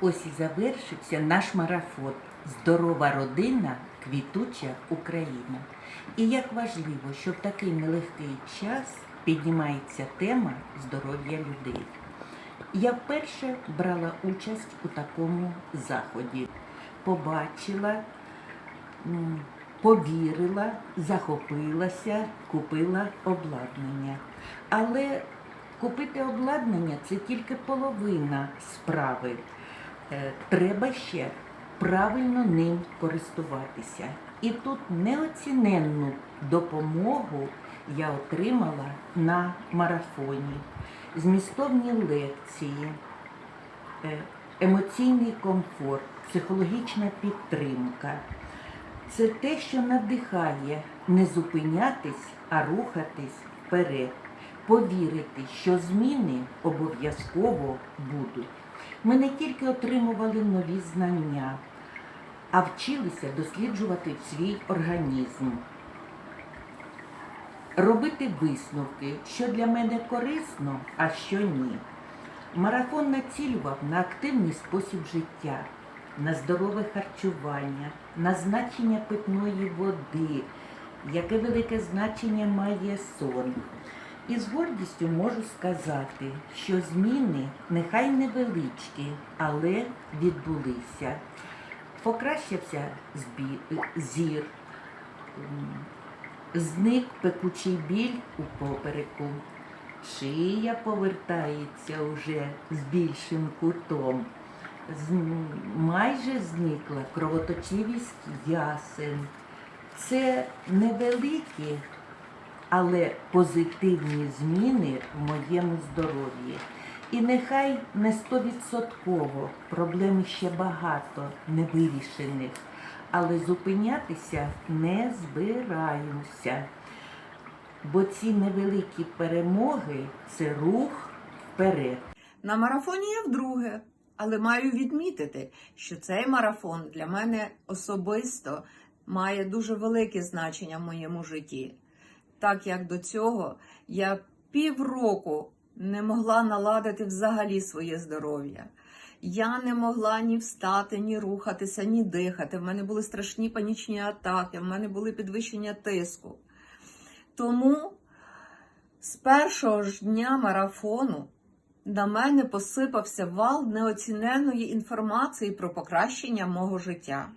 Ось і завершився наш марафон. Здорова родина, квітуча Україна. І як важливо, що в такий нелегкий час піднімається тема здоров'я людей. Я вперше брала участь у такому заході. Побачила, повірила, захопилася, купила обладнання. Але купити обладнання це тільки половина справи. Е, Треба ще правильно ним користуватися. І тут неоціненну допомогу я отримала на марафоні. Змістовні лекції, е, емоційний комфорт, психологічна підтримка. Це те, що надихає не зупинятись, а рухатись вперед, повірити, що зміни обов'язково будуть. Ми не тільки отримували нові знання, а вчилися досліджувати свій організм, робити висновки, що для мене корисно, а що ні. Марафон націлював на активний спосіб життя, на здорове харчування, на значення питної води, яке велике значення має сон. І з гордістю можу сказати, що зміни нехай невеличкі, але відбулися. Покращився зір, зник пекучий біль у попереку, шия повертається уже з більшим кутом. Майже зникла кровоточивість ясен. Це невеликі, але позитивні зміни в моєму здоров'ї. І нехай не стовідсотково проблем ще багато невирішених, але зупинятися не збираюся. Бо ці невеликі перемоги це рух вперед. На марафоні я вдруге, але маю відмітити, що цей марафон для мене особисто має дуже велике значення в моєму житті. Так як до цього я півроку не могла наладити взагалі своє здоров'я. Я не могла ні встати, ні рухатися, ні дихати. В мене були страшні панічні атаки, в мене були підвищення тиску. Тому з першого ж дня марафону на мене посипався вал неоціненої інформації про покращення мого життя.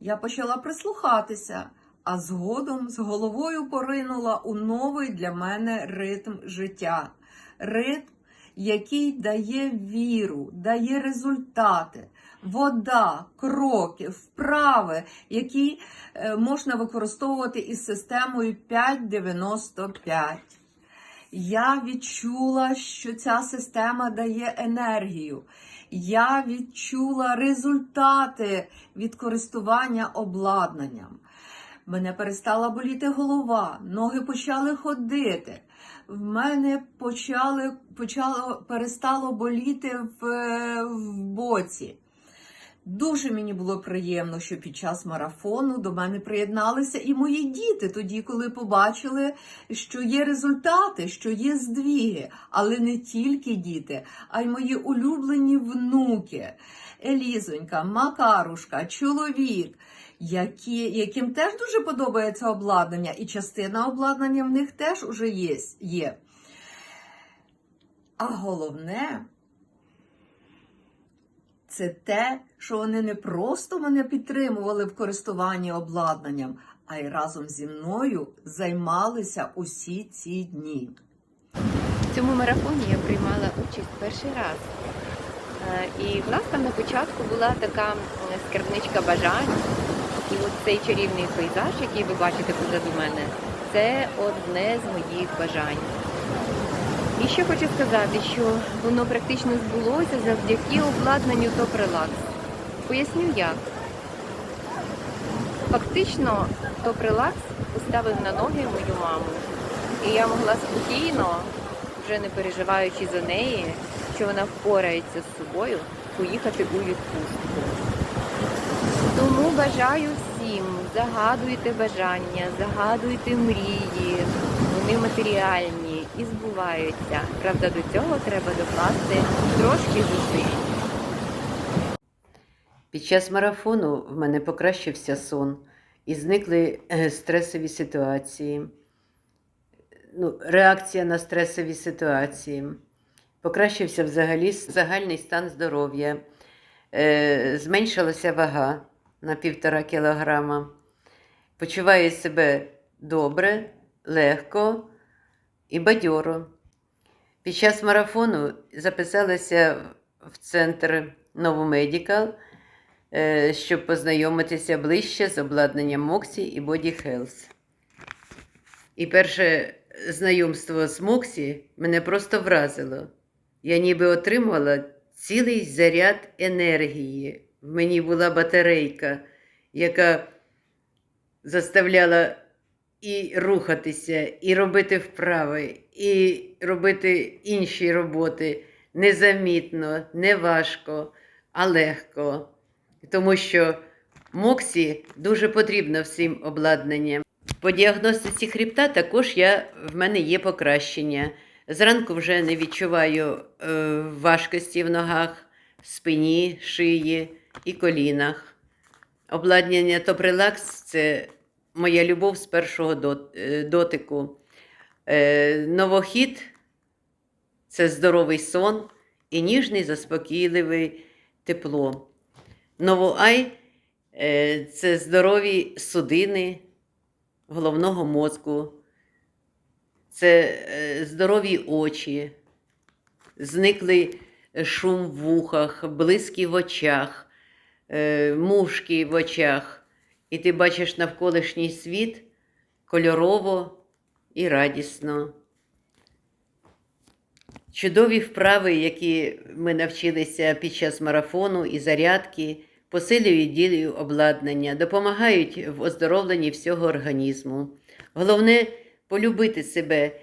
Я почала прислухатися, а згодом з головою поринула у новий для мене ритм життя. Ритм, який дає віру, дає результати, вода, кроки, вправи, які е, можна використовувати із системою 595. Я відчула, що ця система дає енергію. Я відчула результати від користування обладнанням. Мене перестала боліти голова, ноги почали ходити. В мене почали, почало, перестало боліти в, в боці. Дуже мені було приємно, що під час марафону до мене приєдналися і мої діти, тоді, коли побачили, що є результати, що є здвіги, але не тільки діти, а й мої улюблені внуки, Елізонька, Макарушка, чоловік, які, яким теж дуже подобається обладнання, і частина обладнання в них теж уже є. є. А головне, це те, що вони не просто мене підтримували в користуванні обладнанням, а й разом зі мною займалися усі ці дні. В цьому марафоні я приймала участь перший раз. Е, І власне на початку була така скарбничка бажань. І от цей чарівний пейзаж, який ви бачите позаду мене, це одне з моїх бажань. І ще хочу сказати, що воно практично збулося завдяки обладнанню Топрелакс. Поясню як. Фактично, Топрелакс поставив на ноги мою маму. І я могла спокійно, вже не переживаючи за неї, що вона впорається з собою, поїхати у відпустку. Тому бажаю всім, загадуйте бажання, загадуйте мрії, вони матеріальні і збуваються. Правда, до цього треба докласти трошки зусиль. Під час марафону в мене покращився сон і зникли е, стресові ситуації, ну, реакція на стресові ситуації. Покращився взагалі загальний стан здоров'я, е, зменшилася вага на півтора кілограма. Почуваю себе добре, легко і бадьоро. Під час марафону записалася в центр Новомедікал, е, щоб познайомитися ближче з обладнанням Моксі і Body Health. І перше знайомство з Моксі мене просто вразило. Я ніби отримувала цілий заряд енергії. В мені була батарейка, яка заставляла і рухатися, і робити вправи, і робити інші роботи незамітно, не важко, а легко. Тому що Моксі дуже потрібно всім обладнанням. По діагностиці хребта також я, в мене є покращення. Зранку вже не відчуваю е, важкості в ногах, спині, шиї і колінах. Обладнання Топрелакс це моя любов з першого е, дотику. Е, Новохід це здоровий сон і ніжний, заспокійливий тепло. Новоай е, це здорові судини головного мозку, це здорові очі, зниклий шум в вухах, блиски в очах, мушки в очах, і ти бачиш навколишній світ кольорово і радісно. Чудові вправи, які ми навчилися під час марафону і зарядки, посилюють дію обладнання, допомагають в оздоровленні всього організму. Головне полюбити себе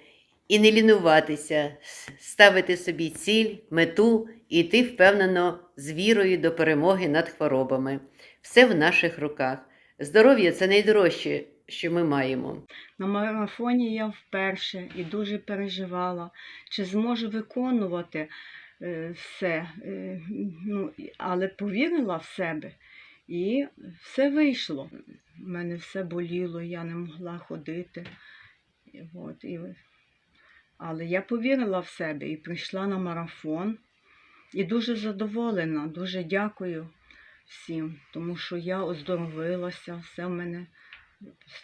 і не лінуватися, ставити собі ціль, мету і йти впевнено з вірою до перемоги над хворобами. Все в наших руках. Здоров'я це найдорожче, що ми маємо. На марафоні я вперше і дуже переживала, чи зможу виконувати е, все. Е, ну, але повірила в себе і все вийшло. У мене все боліло, я не могла ходити. От, і, але я повірила в себе і прийшла на марафон. І дуже задоволена, дуже дякую всім, тому що я оздоровилася, все в мене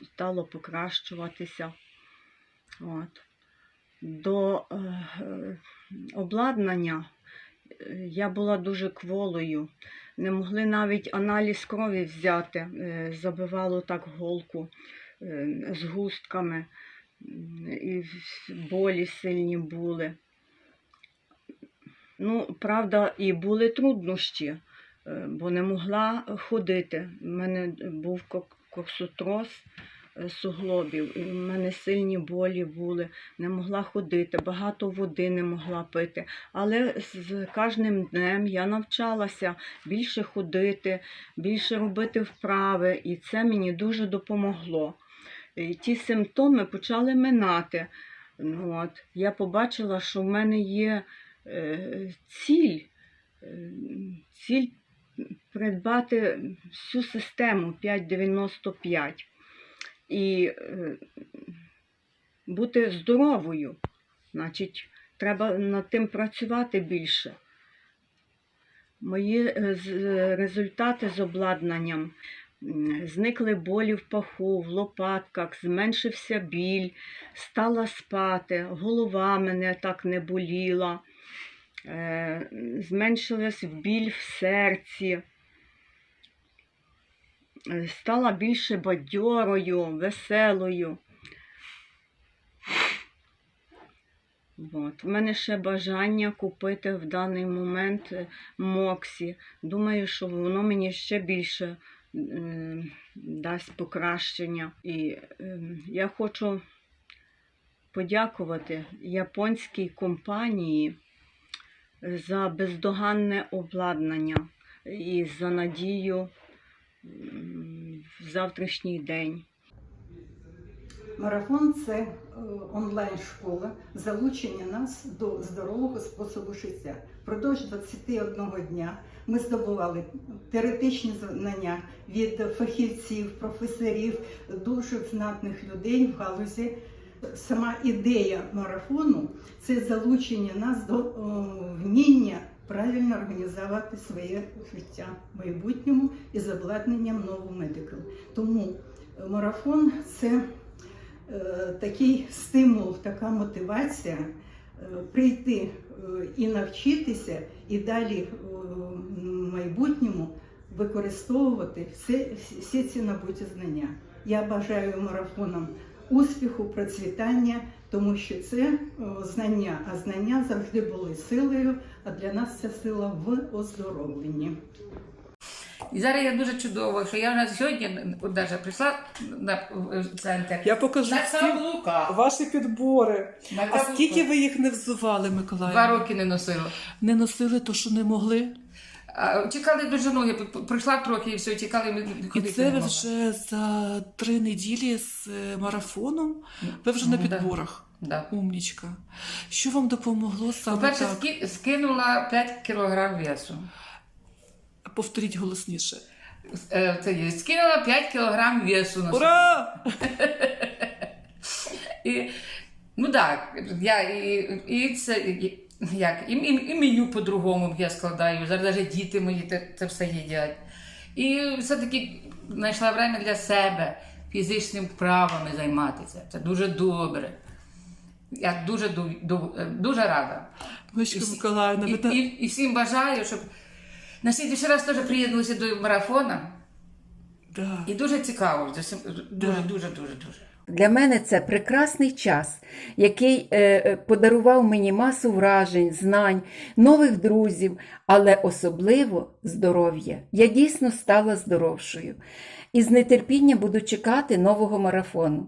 стало покращуватися. От. До е, е, обладнання е, я була дуже кволою. Не могли навіть аналіз крові взяти, е, забивало так голку з густками, і болі сильні були. Ну, правда, і були труднощі, бо не могла ходити. У мене був кок- коксотроз е, суглобів, в мене сильні болі були, не могла ходити, багато води не могла пити. Але з кожним днем я навчалася більше ходити, більше робити вправи, і це мені дуже допомогло. І ті симптоми почали минати. Ну, От. Я побачила, що в мене є е, ціль, е, ціль придбати всю систему 595 і е, бути здоровою. Значить, треба над тим працювати більше. Мої е, результати з обладнанням. Зникли болі в паху, в лопатках, зменшився біль, стала спати, голова мене так не боліла, е, зменшилась біль в серці, е, стала більше бадьорою, веселою. От. У мене ще бажання купити в даний момент е, Моксі. Думаю, що воно мені ще більше е, дасть покращення. І е, я хочу подякувати японській компанії за бездоганне обладнання і за надію завтрашній день. Марафон це онлайн-школа залучення нас до здорового способу життя. Впродовж 21 дня ми здобували теоретичні знання від фахівців, професорів, дуже знатних людей в галузі. Сама ідея марафону це залучення нас до о, вміння правильно організувати своє життя в майбутньому із обладнанням нового медикал. Тому е, марафон це е, такий стимул, така мотивація е, прийти і навчитися, і далі в майбутньому використовувати все, всі ці набуті знання. Я бажаю марафонам успіху, процвітання, тому що це знання, а знання завжди були силою, а для нас ця сила в оздоровленні. І зараз я дуже чудово, що я вже сьогодні от даже прийшла на центр. Я покажу на каблуках. ваші підбори. На А скільки ви їх не взували, Миколаїв? Два роки не носила. Не носили то, що не могли. А, чекали дуже ноги, прийшла трохи і все, чекали ми І це ви вже за три неділі з е, марафоном. Ви вже на Ну, да. підборах. Да. Умнічка. Що вам допомогло саме По-перше, так? ски- скинула 5 кілограм весу. Повторіть голосніше. Е, Це є. Скинула 5 кілограм весу на. Ура! І, ну так, я і, і це і, як, і, і, і меню по-другому я складаю. Зараз навіть діти мої це, це все їдять. І все-таки знайшла время для себе фізичними вправами займатися. Це дуже добре. Я дуже, ду- ду- дуже рада. Мишка І Миколаївна, І, та- і, і всім бажаю, щоб на слідчий раз теж приєднувалися до марафону. Да. І дуже цікаво. Дуже, Да. дуже, дуже, дуже. Для мене це прекрасний час, який е, е, подарував мені масу вражень, знань, нових друзів, але особливо здоров'я. Я дійсно стала здоровшою і з нетерпінням буду чекати нового марафону.